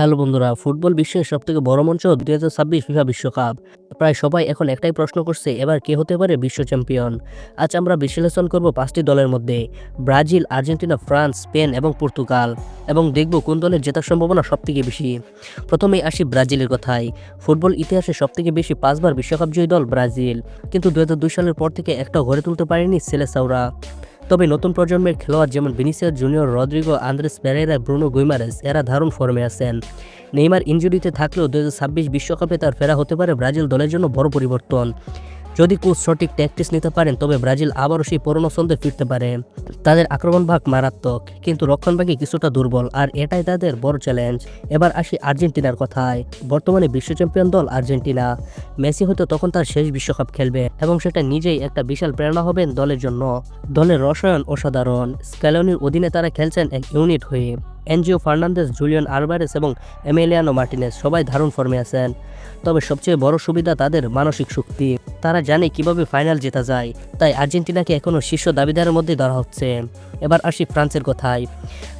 Hello বন্ধুরা, football বিশ্বের সবথেকে বড় মঞ্চ দুই হাজার ছাব্বিশ ফিফা বিশ্বকাপ। প্রায় সবাই এখন একটাই প্রশ্ন করছে, এবার কে হতে পারে বিশ্ব চ্যাম্পিয়ন? আজ আমরা বিশ্লেষণ করব পাঁচটি দলের মধ্যে, ব্রাজিল, আর্জেন্টিনা, ফ্রান্স, স্পেন এবং পর্তুগাল, এবং দেখব কোন দলের জেতার সম্ভাবনা সবথেকে বেশি। প্রথমেই আসি ব্রাজিলের কথায়, ফুটবল ইতিহাসে সবথেকে বেশি পাঁচবার বিশ্বকাপ জয়ী দল ব্রাজিল, কিন্তু দু হাজার দুই সালের পর থেকে একটাও গড়ে তুলতে পারেনি সেলেসাউরা। তবে নতুন প্রজন্মের খেলোয়াড় যেমন Vinicius Junior, Rodrygo, Andreas Pereira Bruno Guimaraes, এরা দারুণ ফর্মে আছেন। নেইমার ইঞ্জুরিতে থাকলেও দু বিশ্বকাপে তার ফেরা হতে পারে ব্রাজিল দলের জন্য বড় পরিবর্তন। যদি কোচ সঠিক ট্যাকটিস নিতে পারেন, তবে ব্রাজিল আবারও সেই পুরনো ছন্দে ফিরতে পারে। তাদের আক্রমণ ভাগ মারাত্মক, কিন্তু রক্ষণ ভাগে কিছুটা দুর্বল, আর এটাই তাদের বড় চ্যালেঞ্জ এবার আসি আর্জেন্টিনার কথায়। বর্তমানে বিশ্ব চ্যাম্পিয়ন দল আর্জেন্টিনা। মেসি হয়তো তখন তার শেষ বিশ্বকাপ খেলবে, এবং সেটা নিজেই একটা বিশাল প্রেরণা হবেন দলের জন্য। দলের রসায়ন অসাধারণ। স্ক্যালোনির অধীনে তারা খেলছেন এক ইউনিট হয়ে। এনজিও ফার্নান্দেস জুলিয়ান আলভারেস এবং এমেলিয়ানো মার্টিনেস সবাই দারুণ ফর্মে আছেন। তবে সবচেয়ে বড় সুবিধা তাদের মানসিক শক্তি। তারা জানে কীভাবে ফাইনাল জেতা যায়। তাই আর্জেন্টিনাকে এখনও শীর্ষ দাবিদারের মধ্যে ধরা হচ্ছে। এবার আসি ফ্রান্সের কথায়।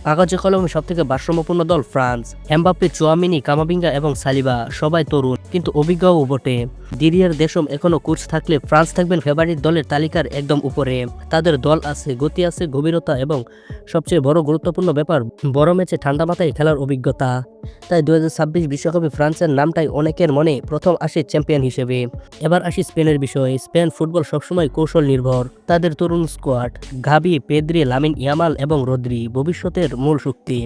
কাগজে কলমে সবথেকে ভারসাম্যপূর্ণ দল ফ্রান্স। এমবাপ্পে চুয়ামিনি, কামাবিঙ্গা এবং সালিবা সবাই তরুণ। কিন্তু অভিজ্ঞও বটে। দিরিয়ার দেশম এখনও কোচ থাকলে ফ্রান্স থাকবেন ফেভারিট দলের তালিকার একদম উপরে। তাদের দল আছে, গতি আছে, গভীরতা এবং সবচেয়ে বড় গুরুত্বপূর্ণ ব্যাপার, বড় ম্যাচে ঠান্ডা মাথায় খেলার অভিজ্ঞতা। তাই দু বিশ্বকাপে ফ্রান্সের নামটাই অনেকের মনে প্রথম আসে চ্যাম্পিয়ন হিসেবে। এবার আসি স্পেনের বিষয়ে। স্পেন ফুটবল সবসময় কৌশল নির্ভর। তাদের তরুণ squad Gavi Pedri, Lamine Yamal এবং রদ্রি, ভবিষ্যতের মূল শক্তি।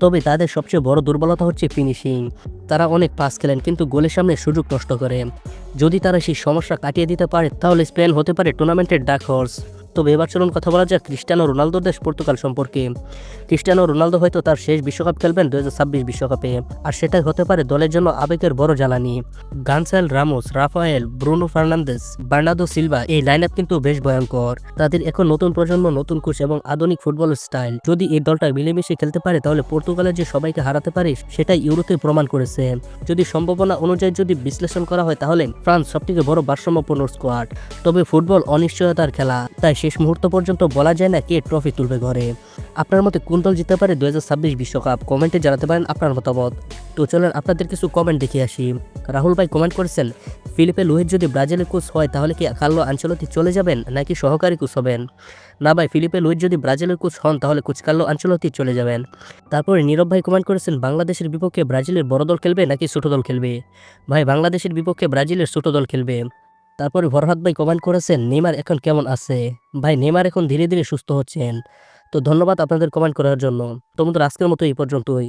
তবে তাদের সবচেয়ে বড় দুর্বলতা হচ্ছে ফিনিশিং তারা অনেক পাস খেলেন, কিন্তু গোলের সামনে সুযোগ নষ্ট করে। যদি তারা সেই সমস্যা কাটিয়ে দিতে পারে, তাহলে স্পেন হতে পারে টুর্নামেন্টের ডাক হর্স তবে এবার চলুন কথা বলা যাক ক্রিস্টিয়ানো রোনালদো দেশ পর্তুগাল সম্পর্কে। ক্রিস্টিয়ানো রোনালদো হয়তো তার শেষ বিশ্বকাপ খেলবেন দু বিশ্বকাপে, আর সেটাই হতে পারে দলের জন্য আবেগের বড় জ্বালানি। Goncalo Ramos, Rafael, Bruno Fernandes Bernardo Silva এই লাইন আপ কিন্তু বেশ ভয়ঙ্কর। তাদের এখন নতুন প্রজন্ম, নতুন কোচ এবং আধুনিক ফুটবল স্টাইল যদি এই দলটা মিলেমিশে খেলতে পারে, তাহলে পর্তুগালের যে সবাইকে হারাতে পারে, সেটাই ইউরোতে প্রমাণ করেছে। যদি সম্ভাবনা অনুযায়ী যদি বিশ্লেষণ করা হয়, তাহলে ফ্রান্স সবথেকে বড় ভারসাম্যপূর্ণ স্কোয়াড তবে ফুটবল অনিশ্চয়তার খেলা, তাই শেষ মুহূর্ত পর্যন্ত বলা যায় না কে ট্রফি তুলবে ঘরে। আপনার মতে কোন দল জিততে পারে দু বিশ্বকাপ? কমেন্টে জানাতে পারেন আপনার মতামত। তো চলেন আপনাদের কিছু কমেন্ট দেখে আসি। রাহুল ভাই কমেন্ট করেছেন, ফিলিপে লুহিত যদি ব্রাজিলের কোচ হয়, তাহলে কি কার্লো আঞ্চলতি চলে যাবেন নাকি সহকারী কোচ হবেন? না ভাই, ফিলিপে লুহিত যদি ব্রাজিলের কোচ হন, তাহলে কোচ কার্লো আঞ্চলতি চলে যাবেন। তারপরে নীরব ভাই কমেন্ট করেছেন, বাংলাদেশের বিপক্ষে ব্রাজিলের বড় দল খেলবে নাকি ছোট দল খেলবে? ভাই, বাংলাদেশের বিপক্ষে ব্রাজিলের ছোট দল খেলবে। তারপরে ভরহাত ভাই কমেন্ট করেছেন নেমার এখন কেমন আছে? ভাই নেমার এখন ধীরে ধীরে সুস্থ হচ্ছেন। তো ধন্যবাদ আপনাদের কমেন্ট করার জন্য। তো বন্ধুরা, আজকের মতো এই পর্যন্তই।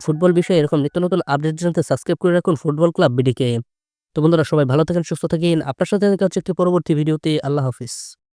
ফুটবল বিষয়ে এরকম নিত্য নতুন আপডেট জানতে সাবস্ক্রাইব করে রাখুন ফুটবল ক্লাব বিডিকে। তো বন্ধুরা, সবাই ভালো থাকেন, সুস্থ থাকেন। আপনার সাথে দেখা হচ্ছে একটি পরবর্তী ভিডিওতে। আল্লাহ হাফিজ।